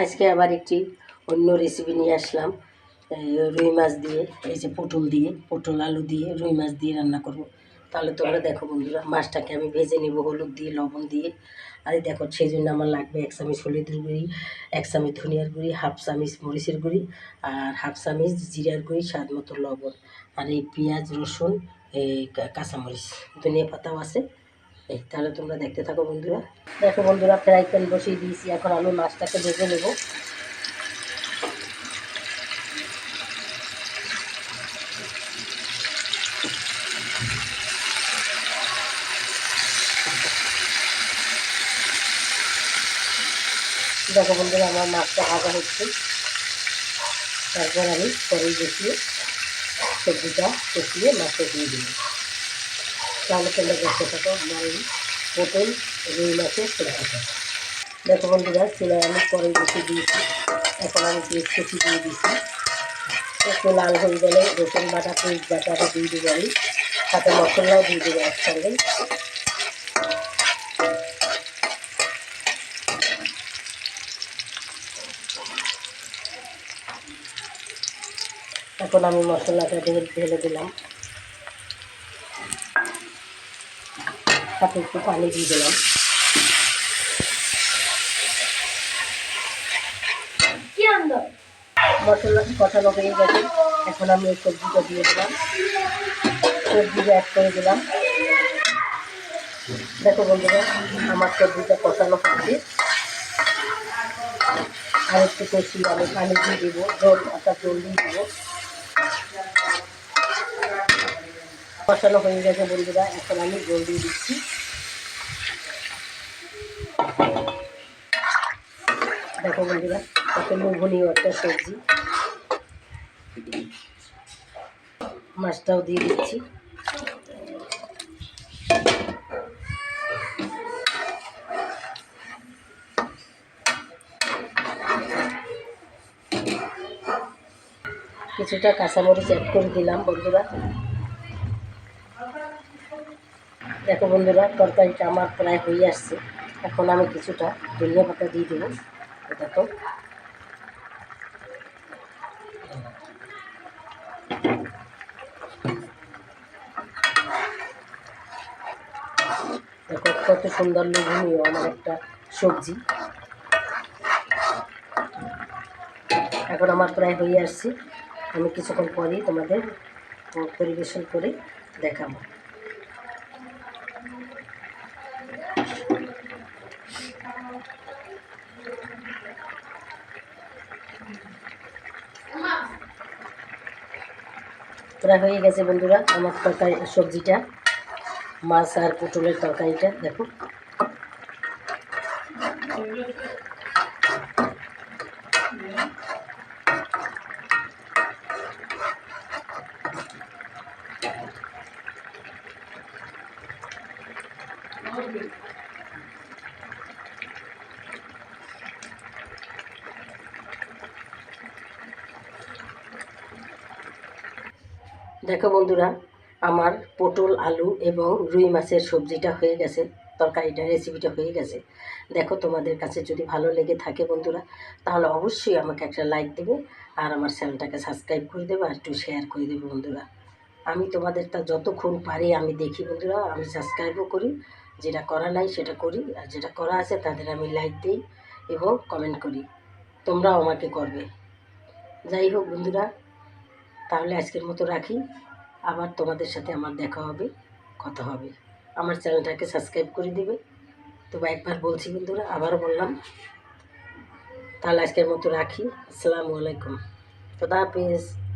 আজকে আবার একটি অন্য রেসিপি নিয়ে আসলাম। রুই মাছ দিয়ে, এই যে পটল দিয়ে, পটল, আলু দিয়ে রুই মাছ দিয়ে রান্না করব। তাহলে তোমরা দেখো বন্ধুরা, মাছটাকে আমি ভেজে নেব হলুদ দিয়ে, লবণ দিয়ে। আর দেখো সেই জন্য আমার লাগবে এক চামচ হলুদের গুঁড়ি, এক চামচ ধনিয়ার গুঁড়ি, হাফ চামচ মরিচের গুঁড়ি আর হাফ চামচ জিরার গুঁড়ি স্বাদ মতো লবণ। আর এই পেঁয়াজ, রসুন, এই কাঁচামরিচ। ধনিয়া পাতাও আছে। এই তাহলে তোমরা দেখতে থাকো বন্ধুরা। দেখো বন্ধুরা ফ্রাই প্যান বসিয়ে দিয়েছি, এখন আমি মাছটাকে ভেজে নেব। দেখো বন্ধুরা, আমার মাছটা ভাজা হচ্ছে। তারপর আমি কড়াই বসিয়ে সবজিটা কষিয়ে মাছটা দিয়ে দিই তাহলে তোমরা দেখতে থাকো এই পটল রুই মাছের সবজিটা দেখো। বন্ধুরা চুলায় আমি পরে বসিয়ে দিয়েছি। এখন আমি পেঁয়াজ কুচি দিয়ে দিয়েছি একটু লাল হয়ে গেলে রসুন বাটা, পেঁয়াজ বাটাটা দিয়ে দেবো আমি। সাথে মশলাও দিয়ে দেবো একসঙ্গে। এখন আমি মশলাটা ঢেলে দিলাম। সাথে একটু পানি দিয়ে দিলাম। মশলা কষানো হয়ে গেছে এখন আমি এই সবজিটা দিয়ে দিলাম। সবজিটা অ্যাড করে দিলাম। দেখো বন্ধুরা আমার সবজিটা কষানো হচ্ছে আর একটু কষি আমি পানি দিয়ে দেবো। জল অর্থাৎ জল দিয়ে দেবো। কষানো হয়ে গেছে বন্ধুরা, এখন আমি জল দিয়ে দিচ্ছি। দেখো বন্ধুরা কত লোভনীয় একটা সবজি। মাছটাও দিয়ে দিচ্ছি। কিছুটা কাঁচামরিচ অ্যাড করে দিলাম বন্ধুরা। দেখো বন্ধুরা, তরকারিটা আমার প্রায় হয়ে আসছে। এখন আমি কিছুটা ধনিয়া পাতা দিয়ে দেবো। দেখো। দেখো, কত সুন্দর লোভনীয় আমার একটা সবজি। এখন আমার প্রায় হয়ে আসছে। আমি কিছুক্ষণ পরেই তোমাদের পরিবেশন করে দেখাবো। প্রায় হয়ে গেছে বন্ধুরা আমার তরকারি সবজিটা মাছ আর পটলের তরকারিটা দেখো। দেখো বন্ধুরা, আমার পটল, আলু এবং রুই মাছের সবজিটা হয়ে গেছে, তরকারিটা রেসিপিটা হয়ে গেছে। দেখো তোমাদের কাছে যদি ভালো লেগে থাকে বন্ধুরা, তাহলে অবশ্যই আমাকে একটা লাইক দেবে আর আমার চ্যানেলটাকে সাবস্ক্রাইব করে দেবে আর একটু শেয়ার করে দেবে বন্ধুরা। আমি তোমাদের তা যতক্ষণ পারি আমি দেখি বন্ধুরা, আমি সাবস্ক্রাইবও করি, যেটা করা নাই সেটা করি, আর যেটা করা আছে তাদের আমি লাইক দিই এবং কমেন্ট করি। তোমরাও আমাকে করবে। যাই হোক বন্ধুরা তাহলে আজকের মতো রাখি। আবার তোমাদের সাথে আমার দেখা হবে, কথা হবে। আমার চ্যানেলটাকে সাবস্ক্রাইব করে দিবে। তবে একবার বলছি বন্ধুরা আবার বললাম, তাহলে আজকের মতো রাখি। আসসালামু আলাইকুম। খোদা হাফিজ।